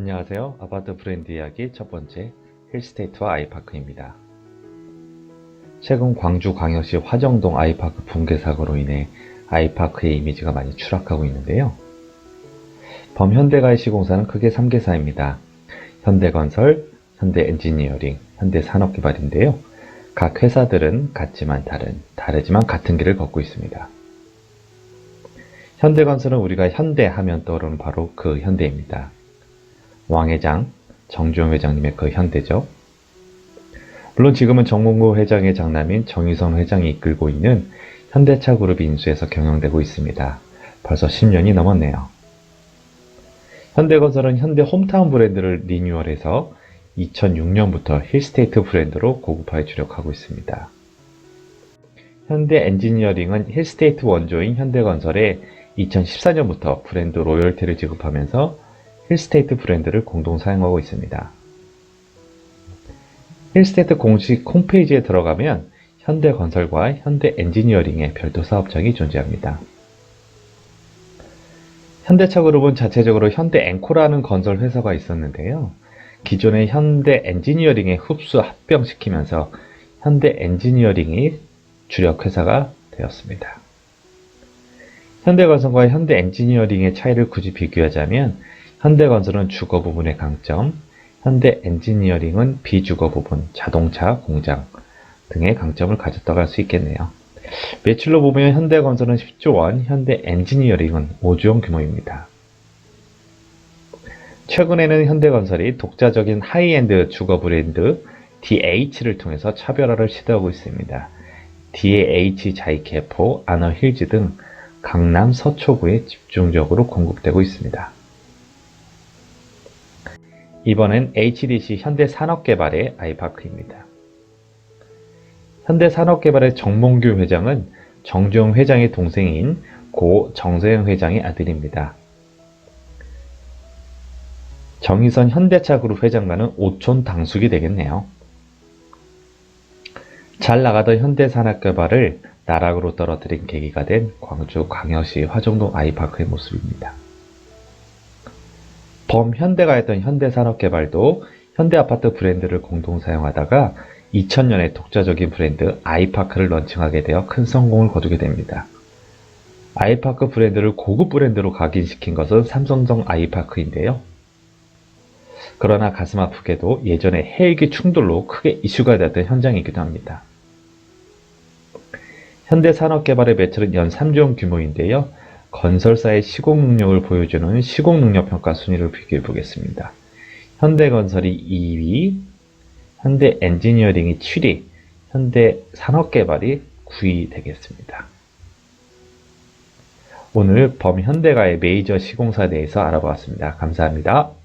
안녕하세요. 아파트 브랜드 이야기 첫 번째 힐스테이트와 아이파크입니다. 최근 광주광역시 화정동 아이파크 붕괴 사고로 인해 아이파크의 이미지가 많이 추락하고 있는데요. 범현대가의 시공사는 크게 3개사입니다. 현대건설, 현대엔지니어링, 현대산업개발인데요. 각 회사들은 같지만 다른, 다르지만 같은 길을 걷고 있습니다. 현대건설은 우리가 현대 하면 떠오르는 바로 그 현대입니다. 왕 회장, 정주영 회장님의 그 현대죠. 물론 지금은 정몽구 회장의 장남인 정의선 회장이 이끌고 있는 현대차 그룹이 인수해서 경영되고 있습니다. 벌써 10년이 넘었네요. 현대건설은 현대 홈타운 브랜드를 리뉴얼해서 2006년부터 힐스테이트 브랜드로 고급화에 주력하고 있습니다. 현대 엔지니어링은 힐스테이트 원조인 현대건설에 2014년부터 브랜드 로열티를 지급하면서 힐스테이트 브랜드를 공동 사용하고 있습니다. 힐스테이트 공식 홈페이지에 들어가면 현대건설과 현대엔지니어링의 별도 사업장이 존재합니다. 현대차그룹은 자체적으로 현대앵코라는 건설 회사가 있었는데요. 기존의 현대엔지니어링에 흡수 합병시키면서 현대엔지니어링이 주력 회사가 되었습니다. 현대건설과 현대엔지니어링의 차이를 굳이 비교하자면 현대건설은 주거 부분의 강점, 현대 엔지니어링은 비주거 부분, 자동차, 공장 등의 강점을 가졌다고 할 수 있겠네요. 매출로 보면 현대건설은 10조 원, 현대 엔지니어링은 5조 원 규모입니다. 최근에는 현대건설이 독자적인 하이엔드 주거 브랜드 DH를 통해서 차별화를 시도하고 있습니다. DH 자이케포, 아너힐즈 등 강남 서초구에 집중적으로 공급되고 있습니다. 이번엔 HDC 현대산업개발의 아이파크입니다. 현대산업개발의 정몽규 회장은 정주영 회장의 동생인 고 정세영 회장의 아들입니다. 정의선 현대차그룹 회장과는 오촌 당숙이 되겠네요. 잘 나가던 현대산업개발을 나락으로 떨어뜨린 계기가 된 광주 광역시 화정동 아이파크의 모습입니다. 범현대가 했던 현대산업개발도 현대아파트 브랜드를 공동 사용하다가 2000년에 독자적인 브랜드 아이파크를 런칭하게 되어 큰 성공을 거두게 됩니다. 아이파크 브랜드를 고급 브랜드로 각인시킨 것은 삼성정 아이파크인데요. 그러나 가슴 아프게도 예전에 헬기 충돌로 크게 이슈가 되었던 현장이기도 합니다. 현대산업개발의 매출은 연 3조 원 규모인데요. 건설사의 시공 능력을 보여주는 시공 능력 평가 순위를 비교해 보겠습니다. 현대건설이 2위, 현대 엔지니어링이 7위, 현대 산업개발이 9위 되겠습니다. 오늘 범현대가의 메이저 시공사에 대해서 알아보았습니다. 감사합니다.